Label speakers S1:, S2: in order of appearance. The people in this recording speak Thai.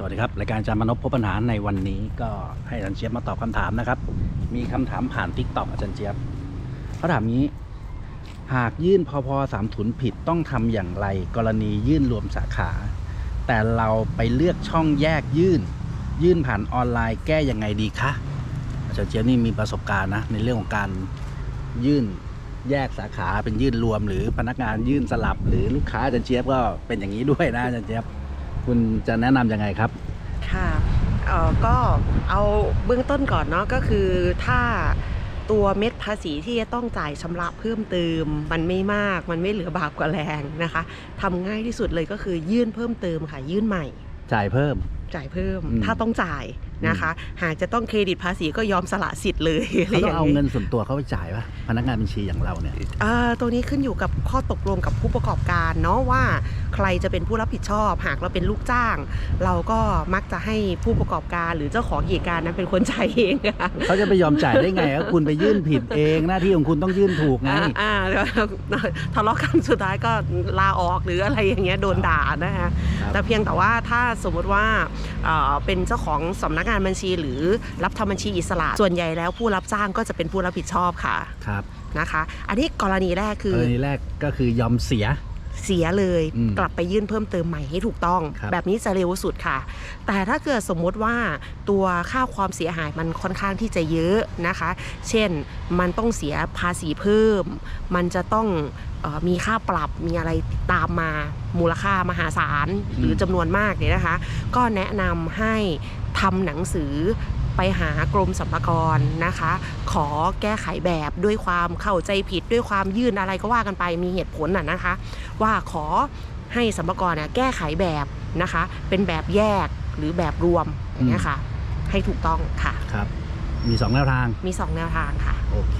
S1: สวัสดีครับ รายการจามนพพบปัญหาในวันนี้ก็ให้อาจารย์เจี๊ยบมาตอบคำถามนะครับ มีคำถามผ่านทิกตอกอาจารย์เจี๊ยบเขาถามนี้ หากยื่นพอพสามถุนผิดต้องทำอย่างไร กรณียื่นรวมสาขา แต่เราไปเลือกช่องแยกยื่น ยื่นผ่านออนไลน์แก้ยังไงดีคะอาจารย์เจี๊ยบนี่มีประสบการณ์นะในเรื่องของการยื่นแยกสาขาเป็นยื่นรวม หรือพนักงานยื่นสลับ หรือลูกค้าอาจารย์เจี๊ยบก็เป็นอย่างนี้ด้วยนะอาจารย์เจี๊ยบ คุณจะแนะนำยังไงครับ
S2: ค่ะเอ่อก็เอาเบื้องต้นก่อนเนาะก็คือถ้าตัวเม็ดภาษีที่จะต้องจ่ายชำระเพิ่มเติม มันไม่มากมันไม่เหลือบาปกว่าแรงนะคะทำง่ายที่สุดเลยก็คือยื่นเพิ่มเติมค่ะ ยื่นใหม่
S1: จ่ายเพิ่ม
S2: จ่ายเพิ่ม
S1: อืม
S2: ถ้าต้องจ่ายนะคะ หากจะต้องเครดิตภาษีก็ยอมสละสิทธิ์เลยอะไร
S1: เขา
S2: อ
S1: ต้อง
S2: ย่าง
S1: เอา
S2: นี้
S1: เงินส่วนตัวเขาไปจ่ายปะพนักงานบัญชีอย่างเราเนี่ย
S2: อ่าตัวนี้ขึ้นอยู่กับข้อตกลงกับผู้ประกอบการเนาะว่า ใครจะเป็นผู้รับผิดชอบ หากเราเป็นลูกจ้าง เราก็มักจะให้ผู้ประกอบการหรือเจ้าของกิจการนั้นเป็นคนจ่ายเองค่ะ
S1: เขาจะไปยอมจ่ายได้ไงก็คุณไปยื่นผิดเอง หน้าที่ของคุณต้องยื่นถูกไง
S2: อ่าอ่าแล้วทะเลาะกันสุดท้ายก็ลาออกหรืออะไรอย่างเงี้ยโดนด่านะคะ
S1: ครับ
S2: แต่เพียงแต่ว่าถ้าสมมุติว่าเอ่อเป็นเจ้าของสำนักงานบัญชี หรือรับทำบัญชีอิสระ ส่วนใหญ่แล้วผู้รับจ้างก็จะเป็นผู้รับผิดชอบค่ะ
S1: ครับ
S2: นะคะ อันนี้กรณีแรกคื
S1: ก
S2: อ
S1: รณีแรกก็คือยอมเสีย
S2: เสียเลย
S1: อืม
S2: กลับไปยื่นเพิ่มเติมใหม่ให้ถูกต้อง
S1: ครับ
S2: แบบนี้จะเร็วสุดค่ะ แต่ถ้าเกิดสมมุติว่าตัวค่าความเสียหายมันค่อนข้างที่จะเยอะนะคะ เช่นมันต้องเสียภาษีเพิ่ม มันจะต้องเออมีค่าปรับมีอะไรตามมามูลค่ามหาศาลหรือจำนวนมากเนี่ยนะคะ ก็แนะนำให้ทำหนังสือ ไปหากรมสรรพากรนะคะ ขอแก้ไขแบบด้วยความเข้าใจผิดด้วยความยื่นอะไรก็ว่ากันไปมีเหตุผลน่ะนะคะ ว่าขอให้สรรพากรเนี่ยแก้ไขแบบนะคะ เป็นแบบแยกหรือแบบรวมอย่างเงี้ยค่ะ ให้ถูกต้องค่ะ
S1: ครับ มีสองแนวทาง
S2: มี 2 แนวทางค่ะ
S1: โอเค